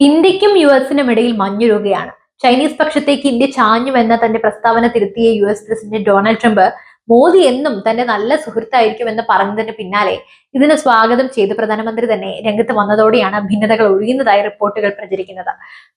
ഇന്ത്യക്കും യു എസിനും ഇടയിൽ മഞ്ഞുരുകയാണ്. Chinese പക്ഷത്തേക്ക് India ചാഞ്ഞുവെന്ന തന്റെ പ്രസ്താവന തിരുത്തിയ U S president Donald Trump Modi എന്നും തന്റെ നല്ല സുഹൃത്തായിരിക്കും എന്ന് പറഞ്ഞതിന് പിന്നാലെ ഇതിന് സ്വാഗതം ചെയ്ത് പ്രധാനമന്ത്രി തന്നെ രംഗത്ത് വന്നതോടെയാണ് ഭിന്നതകൾ ഒഴിയുന്നതായി റിപ്പോർട്ടുകൾ പ്രചരിക്കുന്നത്.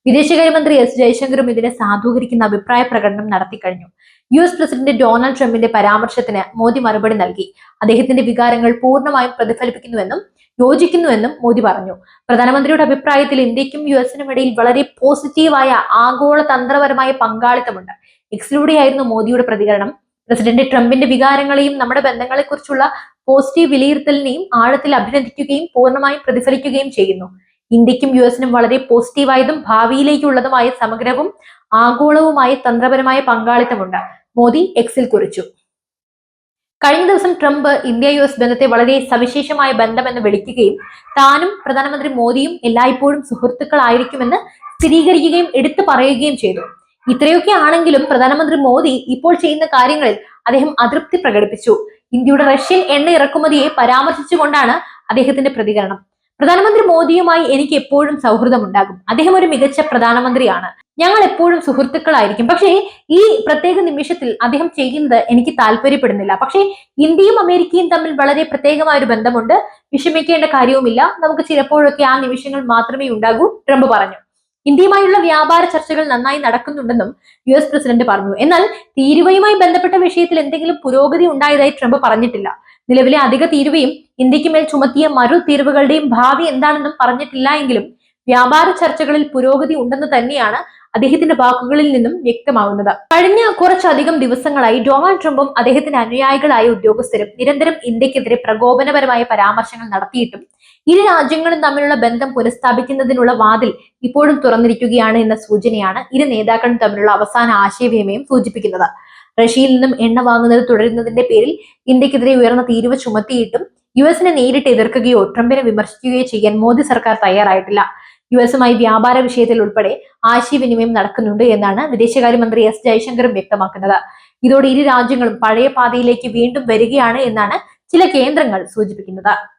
വിദേശകാര്യമന്ത്രി എസ് ജയശങ്കറും ഇതിനെ സാധൂകരിക്കുന്ന അഭിപ്രായ പ്രകടനം നടത്തിക്കഴിഞ്ഞു യു എസ് പ്രസിഡന്റ് ഡൊണാൾഡ് ട്രംപിന്റെ പരാമർശത്തിന് മോദി മറുപടി നൽകി. അദ്ദേഹത്തിന്റെ വികാരങ്ങൾ പൂർണമായും പ്രതിഫലിപ്പിക്കുന്നുവെന്നും യോജിക്കുന്നുവെന്നും മോദി പറഞ്ഞു. പ്രധാനമന്ത്രിയുടെ അഭിപ്രായത്തിൽ ഇന്ത്യക്കും യു എസിനും ഇടയിൽ വളരെ പോസിറ്റീവായ ആഗോള തന്ത്രപരമായ പങ്കാളിത്തമുണ്ട് എക്സിലൂടെയായിരുന്നു മോദിയുടെ പ്രതികരണം. പ്രസിഡന്റ് ട്രംപിന്റെ വികാരങ്ങളെയും നമ്മുടെ ബന്ധങ്ങളെക്കുറിച്ചുള്ള പോസിറ്റീവ് വിലയിരുത്തലിനെയും ആഴത്തിൽ അഭിനന്ദിക്കുകയും പൂർണമായും പ്രതിഫലിക്കുകയും ചെയ്യുന്നു. ഇന്ത്യക്കും യു എസിനും വളരെ പോസിറ്റീവായതും ഭാവിയിലേക്കുള്ളതുമായ സമഗ്രവും ആഗോളവുമായ തന്ത്രപരമായ പങ്കാളിത്തമുണ്ട്. മോദി എക്സിൽ കുറിച്ചു. കഴിഞ്ഞ ദിവസം ട്രംപ് ഇന്ത്യ യു എസ് ബന്ധത്തെ വളരെ സവിശേഷമായ ബന്ധമെന്ന് വിളിക്കുകയും താനും പ്രധാനമന്ത്രി മോദിയും എല്ലായ്പ്പോഴും സുഹൃത്തുക്കളായിരിക്കുമെന്ന് സ്ഥിരീകരിക്കുകയും എടുത്തു പറയുകയും ചെയ്തു. ഇത്രയൊക്കെ ആണെങ്കിലും പ്രധാനമന്ത്രി മോദി ഇപ്പോൾ ചെയ്യുന്ന കാര്യങ്ങളിൽ അദ്ദേഹം അതൃപ്തി പ്രകടിപ്പിച്ചു. ഇന്ത്യയുടെ റഷ്യൻ എണ്ണ ഇറക്കുമതിയെ പരാമർശിച്ചുകൊണ്ടാണ് അദ്ദേഹത്തിന്റെ പ്രതികരണം. പ്രധാനമന്ത്രി മോദിയുമായി എനിക്ക് എപ്പോഴും സൗഹൃദമുണ്ടാകും. അദ്ദേഹം ഒരു മികച്ച പ്രധാനമന്ത്രിയാണ്. ഞങ്ങൾ എപ്പോഴും സുഹൃത്തുക്കളായിരിക്കും. പക്ഷേ ഈ പ്രത്യേക നിമിഷത്തിൽ അദ്ദേഹം ചെയ്യുന്നത് എനിക്ക് താല്പര്യപ്പെടുന്നില്ല. പക്ഷേ ഇന്ത്യയും അമേരിക്കയും തമ്മിൽ വളരെ പ്രത്യേകമായ ഒരു ബന്ധമുണ്ട്. വിഷമിക്കേണ്ട കാര്യവുമില്ല. നമുക്ക് ചിലപ്പോഴൊക്കെ ആ നിമിഷങ്ങൾ മാത്രമേ ഉണ്ടാകൂ ട്രംപ് പറഞ്ഞു. ഇന്ത്യയുമായുള്ള വ്യാപാര ചർച്ചകൾ നന്നായി നടക്കുന്നുണ്ടെന്നും യു എസ് പ്രസിഡന്റ് പറഞ്ഞു. എന്നാൽ തീരുവയുമായി ബന്ധപ്പെട്ട വിഷയത്തിൽ എന്തെങ്കിലും പുരോഗതി ഉണ്ടായതായി ട്രംപ് പറഞ്ഞിട്ടില്ല. നിലവിലെ അധിക തീരുവയും ഇന്ത്യയ്ക്ക് മേൽ ചുമത്തിയ മറു തീരുവകളുടെയും ഭാവി എന്താണെന്നും പറഞ്ഞിട്ടില്ല എങ്കിലും വ്യാപാര ചർച്ചകളിൽ പുരോഗതി ഉണ്ടെന്ന് തന്നെയാണ് അദ്ദേഹത്തിന്റെ വാക്കുകളിൽ നിന്നും വ്യക്തമാവുന്നത്. കഴിഞ്ഞ കുറച്ചധികം ദിവസങ്ങളായി ഡൊണാൾഡ് ട്രംപും അദ്ദേഹത്തിന്റെ അനുയായികളായ ഉദ്യോഗസ്ഥരും നിരന്തരം ഇന്ത്യക്കെതിരെ പ്രകോപനപരമായ പരാമർശങ്ങൾ നടത്തിയിട്ടും ഇരു രാജ്യങ്ങളും തമ്മിലുള്ള ബന്ധം പുനഃസ്ഥാപിക്കുന്നതിനുള്ള വാതിൽ ഇപ്പോഴും തുറന്നിരിക്കുകയാണ് എന്ന സൂചനയാണ് ഇരു നേതാക്കളും തമ്മിലുള്ള അവസാന ആശയവിനിമയം സൂചിപ്പിക്കുന്നത്. റഷ്യയിൽ നിന്നും എണ്ണ വാങ്ങുന്നത് തുടരുന്നതിന്റെ പേരിൽ ഇന്ത്യക്കെതിരെ ഉയർന്ന തീരുവ ചുമത്തിയിട്ടും യു എസിനെ നേരിട്ട് എതിർക്കുകയോ ട്രംപിനെ വിമർശിക്കുകയോ ചെയ്യാൻ മോദി സർക്കാർ തയ്യാറായിട്ടില്ല. യു എസുമായി വ്യാപാര വിഷയത്തിൽ ഉൾപ്പെടെ ആശയവിനിമയം നടക്കുന്നുണ്ട് എന്നാണ് വിദേശകാര്യമന്ത്രി എസ് ജയശങ്കറും വ്യക്തമാക്കുന്നത്. ഇതോടെ ഇരു രാജ്യങ്ങളും പഴയ പാതയിലേക്ക് വീണ്ടും വരികയാണ് എന്നാണ് ചില കേന്ദ്രങ്ങൾ സൂചിപ്പിക്കുന്നത്.